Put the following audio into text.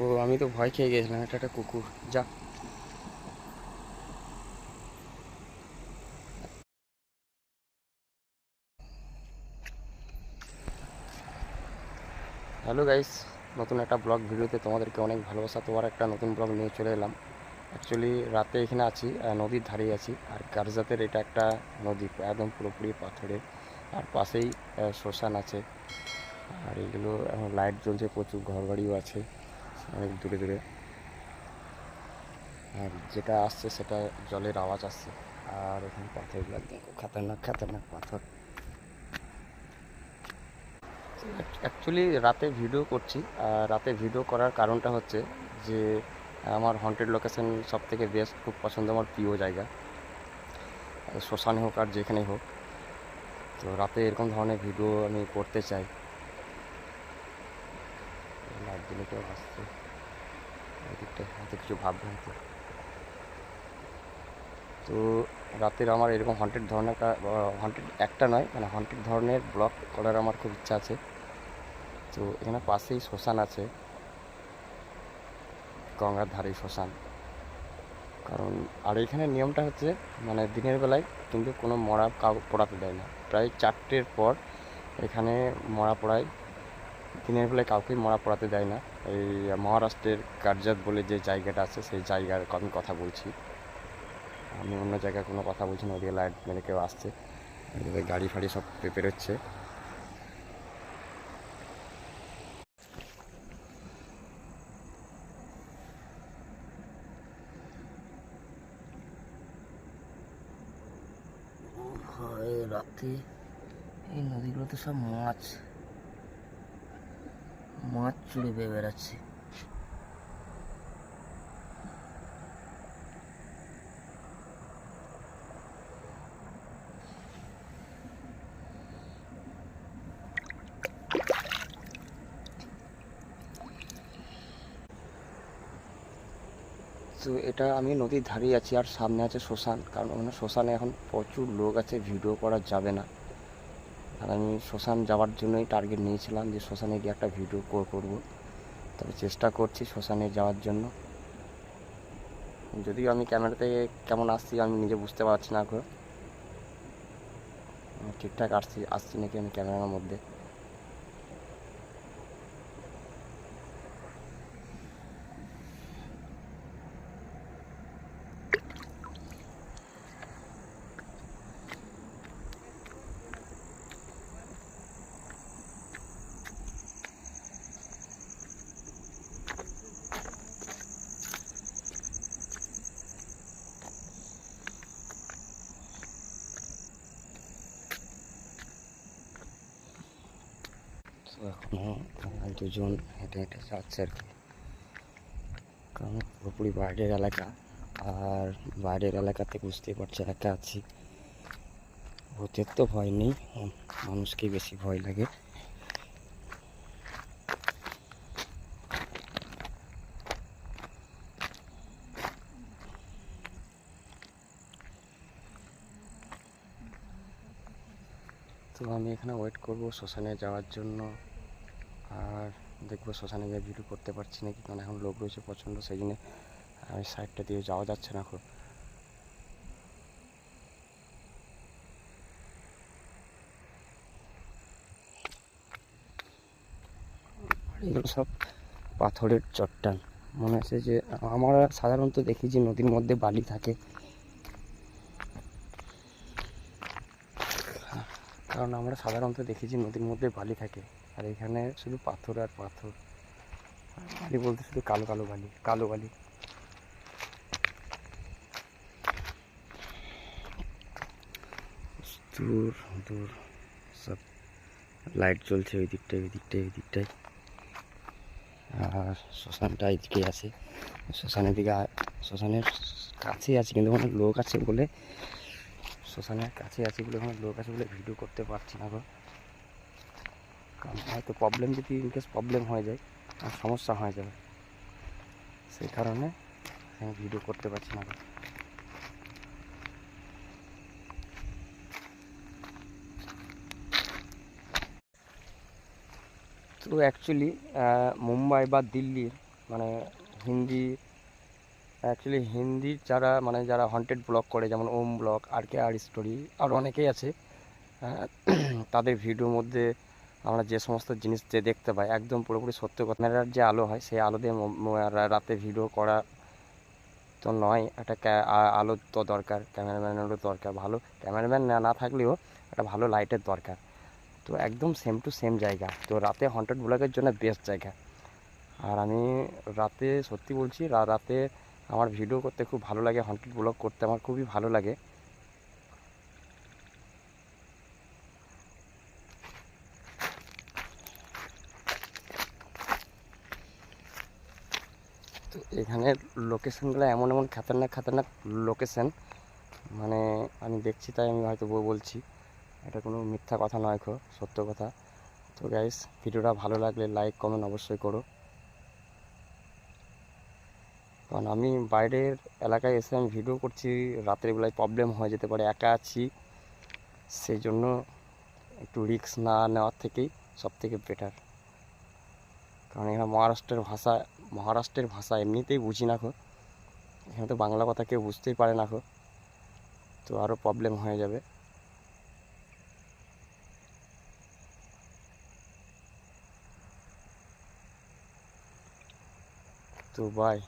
ও, আমি তো ভয় খেয়ে গেছিলাম, এটা একটা কুকুর। যা। হ্যালো গাইস নতুন একটা ব্লগ ভিডিওতে তোমাদেরকে অনেক ভালোবাসা, তোমার একটা নতুন ব্লগ নিয়ে চলে এলাম। অ্যাকচুয়ালি রাতে এখানে আছি নদীর ধারে আছি, আর কারজাতের এটা একটা নদী, একদম পুরোপুরি পাথরে, আর পাশেই শ্মশান আছে। আর এগুলো এখন লাইট জ্বলছে, প্রচুর ঘরবাড়িও আছে। অনেক দূরে দূরে। আর যেটা আসছে সেটা জলের আওয়াজ আসছে। আর এখানে পাথরগুলো দেখো খাতারনাক খাতারনাক পাথর। অ্যাকচুয়ালি রাতে ভিডিও করছি। আর রাতে ভিডিও করার কারণটা হচ্ছে যে, আমার হন্টেড লোকেশন সব থেকে বেস্ট খুব পছন্দ আমার প্রিয় জায়গা। শ্মশানে হোক আর যেখানেই হোক। তো রাতে এরকম ধরনের ভিডিও আমি করতে চাই। লাইট দিলে কেউ আসছে। এদিকটা হয়তো কিছু ভাববে হয়তো। তো রাতের আমার এরকম হন্টেড ধরনের হন্টেড একটা নয় মানে হন্টেড ধরনের ব্লগ করার আমার খুব ইচ্ছা আছে। তো এখানে পাশেই শ্মশান আছে। গঙ্গার ধারেই শ্মশান। কারণ, আর এখানে নিয়মটা হচ্ছে মানে দিনের বেলায় কিন্তু কোনো মরা কাউ পোড়াতে দেয় না। প্রায় চারটের পর এখানে মরা পোড়ায়। দিনের বেলায় কাউকেই মরা পড়াতে দেয় না। এই মহারাষ্ট্রের কার্জাত বলে যে জায়গাটা আছে, সেই জায়গার আমি কথা বলছি। আমি অন্য জায়গায় কোনো কথা বলছি না, ওদিকে লাইট মেরে কেউ আসছে। গাড়ি ফাড়ি সব হয়, রাতে এই নদীগুলোতে সব মাছ। মাছ চুড়ে বেয়ে বেড়াচ্ছে। তো এটা আমি নদীর ধারেই আছি আর সামনে আছে শ্মশান, কারণ ওখানে শ্মশানে এখন প্রচুর লোক আছে, ভিডিও করা যাবে না। আর আমি শ্মশান যাওয়ার জন্যই টার্গেট নিয়েছিলাম যে শ্মশানে গিয়ে একটা ভিডিও করব। তবে চেষ্টা করছি শ্মশানে যাওয়ার জন্য। যদিও আমি ক্যামেরাতে কেমন আসছি আমি নিজে বুঝতে পারছি না এখন। ঠিকঠাক আসছি আসছি নাকি আমি ক্যামেরার মধ্যে? এখনও দুজন হেঁটে হেঁটে যাচ্ছে আর কি। কারণ পুরোপুরি বাইরের এলাকা আর বাইরের এলাকাতে বুঝতেই পারছি একা আছি। ভূতের তো ভয় নেই উম, মানুষকেই বেশি ভয় লাগে। তো আমি এখানে ওয়েট করব শ্মশানে যাওয়ার জন্য। আর দেখব শ্মশানে গিয়ে ভিডিও করতে পারছি নাকি কারণ এখন লোক রয়েছে প্রচণ্ড, সেই জন্য আমি সাইডটা দিয়ে যাওয়া যাচ্ছে না খুব এগুলো সব পাথরের চট্টান। মনে হচ্ছে যে, আমরা সাধারণত দেখি যে নদীর মধ্যে বালি থাকে। কারণ আমরা সাধারণত দেখি যে নদীর মধ্যে বালি থাকে। আর এখানে শুধু পাথর আর পাথর। বালি বলতে শুধু কালো কালো বালি কালো বালি। দূর দূর, সব লাইট জ্বলছে ওই দিকটায় ওই দিকটায় ওই দিকটায় আর শ্মশানটা এদিকে আছে। শ্মশানের দিকে শ্মশানের কাছেই আছে, কিন্তু অনেক লোক আছে বলে শ্মশানের কাছে আছে বলে ওখানে লোক আছে বলে ভিডিও করতে পারছি না গো। কারণ হয়তো প্রবলেম যদি ইনকেস প্রবলেম হয়ে যায়, আর সমস্যা হয়ে যাবে। সেই কারণে আমি ভিডিও করতে পারছি না। তো অ্যাকচুয়ালি মুম্বাই বা দিল্লির মানে হিন্দি অ্যাকচুয়ালি হিন্দির যারা মানে যারা হন্টেড ব্লগ করে, যেমন ওম ব্লগ আর কে আর স্টোরি আর অনেকেই আছে তাদের ভিডিওর মধ্যে আমরা যে সমস্ত জিনিস যে দেখতে পাই, একদম পুরোপুরি সত্য ক্যামেরার যে আলো হয়, সেই আলো দিয়ে রাতে ভিডিও করা তো নয়, একটা ক্যা- আ- আলোর তো দরকার, ক্যামেরাম্যানেরও দরকার ভালো। ক্যামেরাম্যান না থাকলেও একটা ভালো লাইটের দরকার। তো একদম সেম টু সেম জায়গা। তো রাতে হন্টেড ব্লগের জন্য বেস্ট জায়গা। আর আমি রাতে সত্যি বলছি রাতে আমার ভিডিও করতে খুব ভালো লাগে হন্টেড ব্লগ করতে আমার খুবই ভালো লাগে। তো এখানে লোকেশনগুলো এমন এমন খাতারনাক খাতারনাক লোকেশন মানে আমি দেখছি তাই আমি হয়তো বল- বলছি। এটা কোনো মিথ্যা কথা নয় খো সত্য কথা। তো গাইস ভিডিওটা ভালো লাগলে লাইক কমেন্ট অবশ্যই করো। কারণ আমি বাইরের এলাকায় এসে আমি ভিডিও করছি, রাতের বেলায় প্রবলেম হয়ে যেতে পারে, একা আছি। সেই জন্য একটু রিস্ক না নেওয়ার থেকেই সব থেকে বেটার কারণ এখানে মহারাষ্ট্রের ভাষা মহারাষ্ট্রের ভাষা এমনিতেই বুঝি না খো এখানে তো বাংলা কথা কেউ বুঝতেই পারে না খো তো আরও প্রবলেম হয়ে যাবে। তো বাই